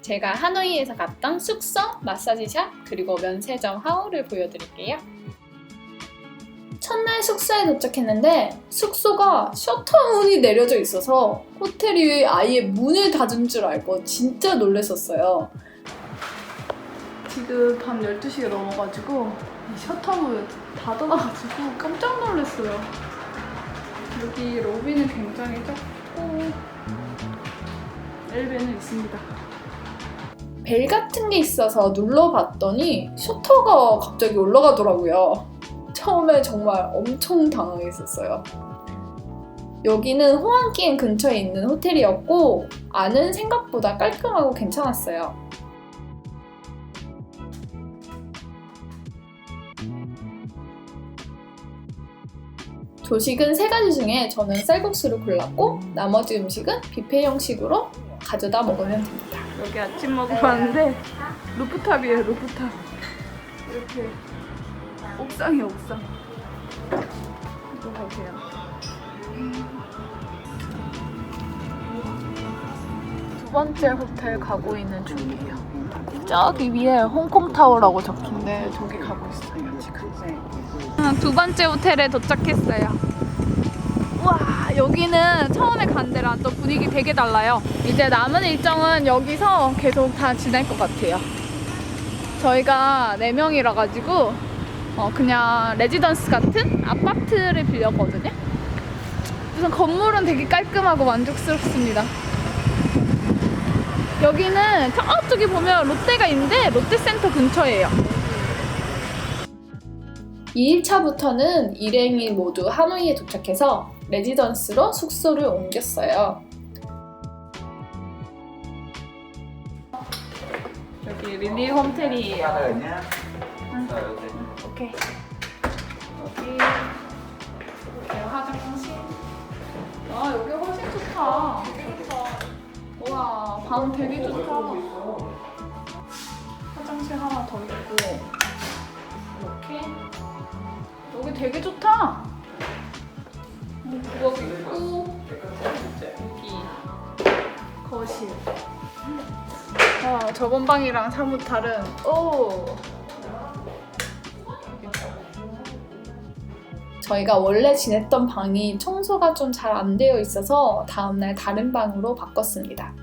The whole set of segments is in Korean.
제가 하노이에서 갔던 숙소, 마사지샵, 그리고 면세점 하울을 보여드릴게요. 첫날 숙소에 도착했는데 숙소가 셔터 문이 내려져 있어서 호텔이 아예 문을 닫은 줄 알고 진짜 놀랐었어요. 지금 밤 12시가 넘어가지고 이 셔터문 닫아놔가지고 깜짝 놀랐어요. 여기 로비는 굉장히 작고 엘베는 있습니다. 벨 같은 게 있어서 눌러봤더니 셔터가 갑자기 올라가더라고요. 처음에 정말 엄청 당황했었어요. 여기는 호안기엔 근처에 있는 호텔이었고 안은 생각보다 깔끔하고 괜찮았어요. 조식은 세 가지 중에 저는 쌀국수를 골랐고 나머지 음식은 뷔페 형식으로 가져다 먹으면 됩니다. 여기 아침 먹으러 왔는데 루프탑이에요 루프탑. 이렇게 옥상이에요 옥상. 이거 보세요. 두 번째 호텔 가고 있는 중이에요. 저기 위에 홍콩타워라고 적힌데 저기 가고 있어요 지금. 두 번째 호텔에 도착했어요 와 여기는 처음에 간 데랑 또 분위기 되게 달라요. 이제 남은 일정은 여기서 계속 다 지낼 것 같아요. 저희가 4명이라 가지고 어, 그냥 레지던스 같은 아파트를 빌렸거든요. 우선 건물은 되게 깔끔하고 만족스럽습니다. 여기는 저쪽에 보면 롯데가 있는데 롯데센터 근처예요. 2일차부터는 일행이 모두 하노이에 도착해서 레지던스로 숙소를 옮겼어요. 여기 릴리 홈텔이에요. 하나였냐? 오케이. 여기 화장실. 아 여기 훨씬 좋다. 우와 방 되게 좋다. 화장실 하나 더 있고 이렇게 여기 되게 좋다. 뭐 부엌 있고 여기 거실. 와 저번 방이랑 사뭇 다른. 오. 저희가 원래 지냈던 방이 청소가 좀 잘 안 되어 있어서 다음날 다른 방으로 바꿨습니다.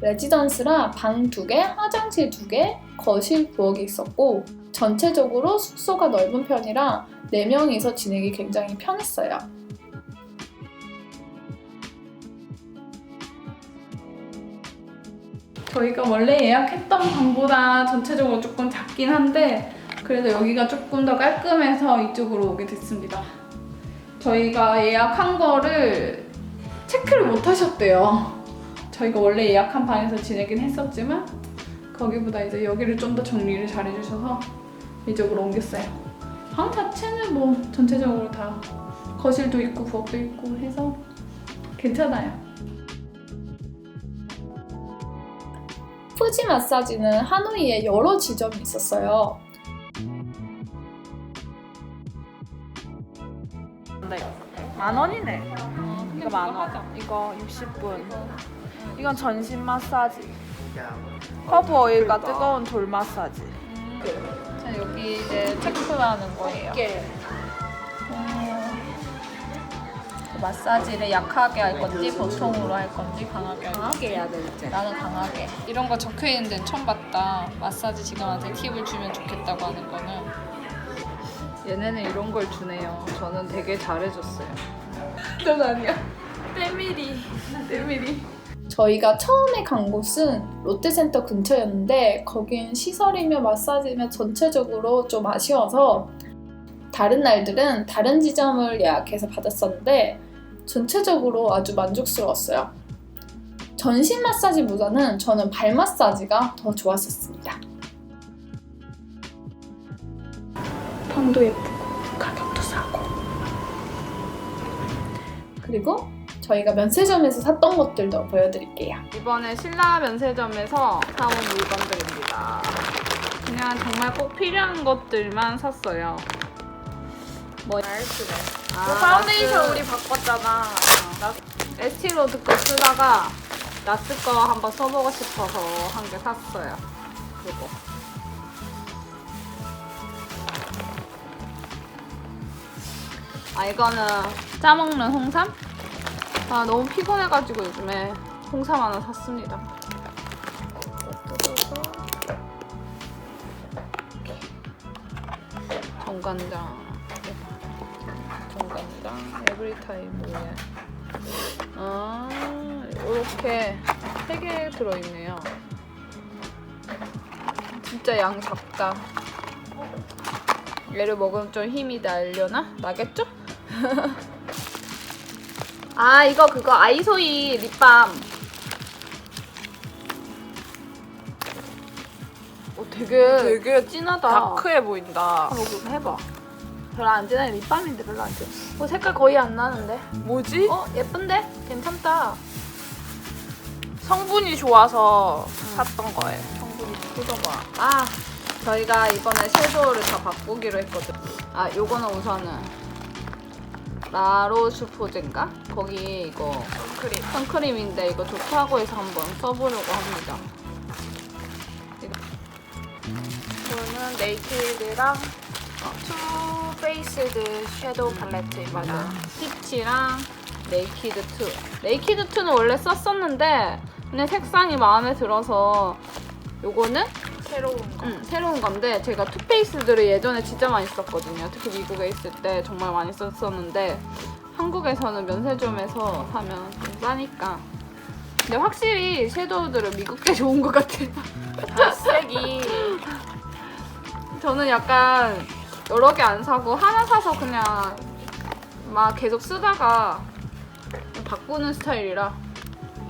레지던스라 방 두 개, 화장실 두 개, 거실 부엌이 있었고 전체적으로 숙소가 넓은 편이라 4명이서 지내기 굉장히 편했어요. 저희가 원래 예약했던 방보다 전체적으로 조금 작긴 한데 그래도 여기가 조금 더 깔끔해서 이쪽으로 오게 됐습니다. 저희가 예약한 거를 체크를 못 하셨대요. 저희가 원래 예약한 방에서 지내긴 했었지만 거기보다 이제 여기를 좀 더 정리를 잘 해주셔서 이쪽으로 옮겼어요. 방 자체는 뭐 전체적으로 다 거실도 있고 부엌도 있고 해서 괜찮아요. 푸지 마사지는 하노이에 여러 지점이 있었어요. 만 원이네. 이거 만 원. 이거 60분. 이건 전신 마사지. 커브 오일과 뜨거운 돌 마사지. 자, 여기 이제 체크하는 거예요. 마사지를 약하게 할 건지 보통으로 할 건지 강하게 할 건지. 강하게 해야 될지. 나는 강하게. 이런 거 적혀 있는 데는 처음 봤다. 마사지 지감한테 팁을 주면 좋겠다고 하는 거는. 얘네는 이런 걸 주네요. 저는 되게 잘해줬어요. 넌 아니야. 때밀이. 때밀이. 저희가 처음에 간 곳은 롯데센터 근처였는데 거긴 시설이며 마사지며 전체적으로 좀 아쉬워서 다른 날들은 다른 지점을 예약해서 받았었는데 전체적으로 아주 만족스러웠어요. 전신 마사지보다는 저는 발 마사지가 더 좋았었습니다. 방도 예쁘고 가격도 싸고 그리고 저희가 면세점에서 샀던 것들도 보여드릴게요. 이번에 신라 면세점에서 사온 물건들입니다. 그냥 정말 꼭 필요한 것들만 샀어요. 뭐 알스네. 아, 파운데이션 그 우리 바꿨잖아. 에스티로드 거 쓰다가 나스 거 한번 써보고 싶어서 한 개 샀어요. 이거. 아 이거는 짜먹는 홍삼? 아 너무 피곤해가지고 요즘에 홍삼 하나 샀습니다. 정간장 정간장 에브리타임 뭐에 아 이렇게 세 개 들어있네요. 진짜 양 작다. 얘를 먹으면 좀 힘이 날려나? 나겠죠? 아 이거 그거 아이소이 립밤. 어 되게 되게 진하다. 다크해 보인다. 한번 해봐. 별로 안 진해 립밤인데 별로 안 진해. 어 색깔 거의 안 나는데. 뭐지? 어 예쁜데? 괜찮다. 성분이 좋아서 샀던 거예요. 성분이 뜯어봐. 아 저희가 이번에 섀도우를 다 바꾸기로 했거든. 아 요거는 우선은 라로슈 포젠가? 거기 이거 선크림. 선크림인데 이거 좋다고 해서 한번 써보려고 합니다. 이거는 네이키드랑 투 페이스드 섀도우 팔레트입니다. 맞아. 피치랑 네이키드 2. 네이키드 2는 원래 썼었는데 근데 색상이 마음에 들어서 요거는 새로운 거. 음, 새로운 건데 제가 투페이스들을 예전에 진짜 많이 썼거든요. 특히 미국에 있을 때 정말 많이 썼었는데 한국에서는 면세점에서 사면 좀 싸니까. 근데 확실히 섀도우들은 미국 게 좋은 것 같아요. 색이 저는 약간 여러 개 안 사고 하나 사서 그냥 막 계속 쓰다가 바꾸는 스타일이라.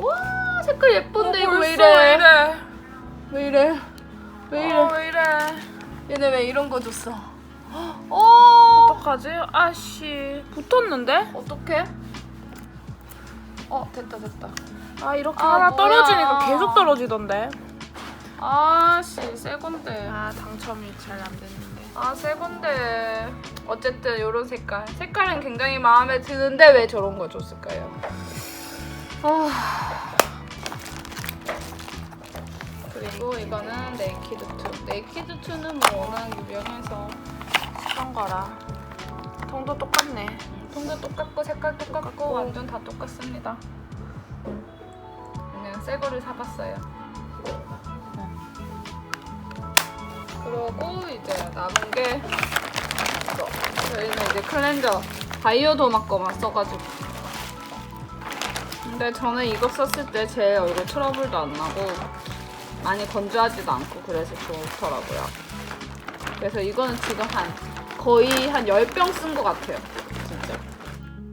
와 색깔 예쁜데 이거 왜 이래? 왜 이래? 왜 이래? 왜 이래? 어, 왜 이래? 얘네 왜 이런 거 줬어? 어 어떡하지? 아씨 붙었는데? 어떡해? 어 됐다 됐다. 아 이렇게 아, 하나 뭐야. 떨어지니까 계속 떨어지던데. 아씨 새 건데. 아 당첨이 잘 안 됐는데. 아새 건데. 어쨌든 이런 색깔. 색깔은 굉장히 마음에 드는데 왜 저런 거 줬을까요? 아. 그리고 이거는 네이키드 2. 네이키드 2는 뭐 워낙 유명해서 그런 거라. 통도 똑같네. 통도 똑같고 색깔 똑같고 완전 다 똑같습니다. 그냥 새 거를 사봤어요. 그러고 이제 남은 게 이거. 저희는 이제 클렌저 바이오 도마 거만 써가지고. 근데 저는 이거 썼을 때 제 얼굴 트러블도 안 나고 많이 건조하지도 않고 그래서 좋더라고요. 그래서 이거는 지금 한 거의 한 10병 쓴 것 같아요. 진짜.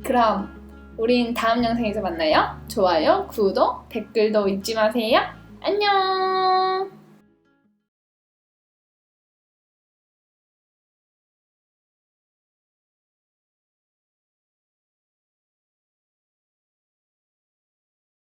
그럼 우린 다음 영상에서 만나요. 좋아요, 구독, 댓글도 잊지 마세요. 안녕!